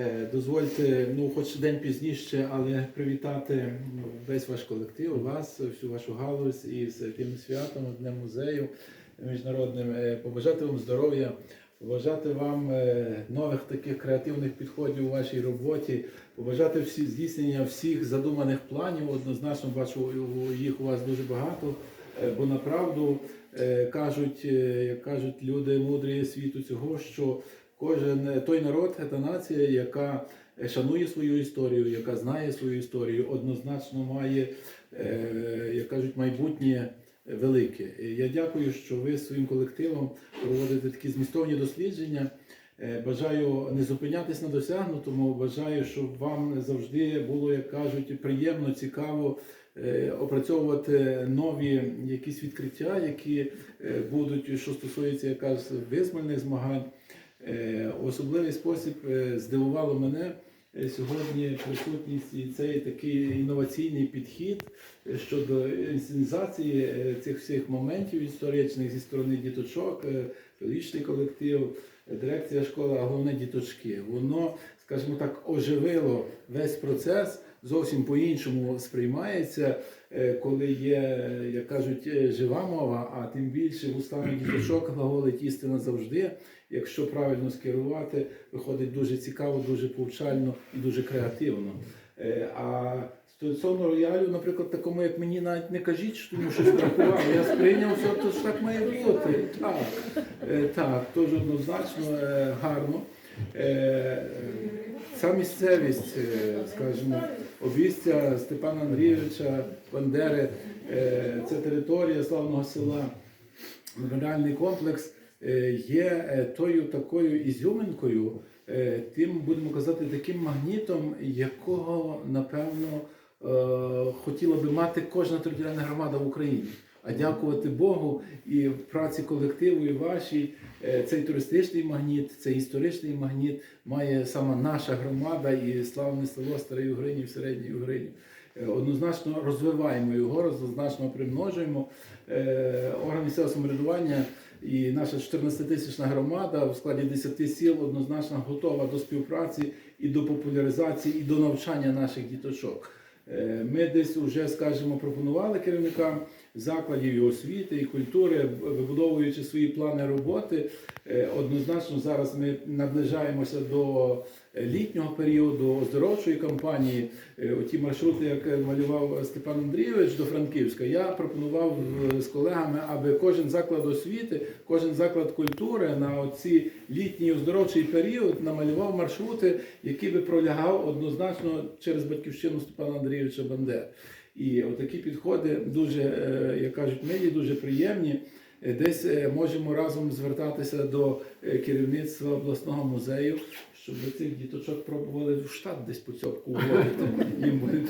Е, Дозвольте, ну, хоч день пізніше, але привітати весь ваш колектив, вас, всю вашу галузь із тим святом, Днем музею міжнародним. Е, Побажати вам здоров'я, побажати вам е, нових таких креативних підходів у вашій роботі, побажати всі здійснення всіх задуманих планів. Однозначно бачу їх у вас дуже багато. Бо направду кажуть, як кажуть люди мудрі світу цього, що кожен е, той народ та нація, яка е, шанує свою історію, яка знає свою історію, однозначно має, е, як кажуть, майбутнє велике. Я дякую, що ви своїм колективом проводите такі змістовні дослідження. Бажаю не зупинятись на досягнутому. Бажаю, щоб вам завжди було, як кажуть, приємно, цікаво опрацьовувати нові якісь відкриття, які будуть, що стосується якраз визвольних змагань. Е, особливий спосіб е, здивувало мене е, сьогодні присутність і цей такий інноваційний підхід щодо інсценізації цих всіх моментів історичних зі сторони діточок, педагогічний колектив, дирекція школи, а головне діточки. Воно, скажімо так, оживило весь процес. Зовсім по-іншому сприймається, е, коли є, як кажуть, е, жива мова, а тим більше вустами діточок глаголить істина завжди. Якщо правильно скерувати, виходить дуже цікаво, дуже повчально і дуже креативно. Е, А стосовно роялю, наприклад, такому, як мені навіть не кажіть, що тому щось бракувало. Я сприйняв все, то ж так має бути. Так, так, теж однозначно гарно. Е, Ця місцевість, е, скажімо, обістя Степана Андрійовича Бандери, е, це територія славного села, меморіальний комплекс є тою такою ізюминкою, тим будемо казати, таким магнітом, якого напевно хотіла би мати кожна територіальна громада в Україні. А дякувати Богу і в праці колективу, і вашій е, цей туристичний магніт, цей історичний магніт має саме наша громада і славне село Старий Угринів, Середній Угринів. Е, Однозначно розвиваємо його, однозначно примножуємо. Е, Орган місцевого самоврядування і наша 14-тисячна громада в складі 10 сіл однозначно готова до співпраці і до популяризації, і до навчання наших діточок. Е, Ми десь вже, скажімо, пропонували керівникам закладів і освіти і культури, вибудовуючи свої плани роботи. Е, Однозначно зараз ми наближаємося до літнього періоду оздоровчої кампанії. Е, Оті маршрути, як малював Степан Андрійович до Франківська, я пропонував е, з колегами, аби кожен заклад освіти, кожен заклад культури на оці літній оздоровчий період намалював маршрути, які би пролягав однозначно через батьківщину Степана Андрійовича Бандери. І отакі підходи дуже, е, як кажуть, милі, дуже приємні. Е, Десь е, можемо разом звертатися до е, керівництва обласного музею, щоб цих діточок пробували в штат десь по цьому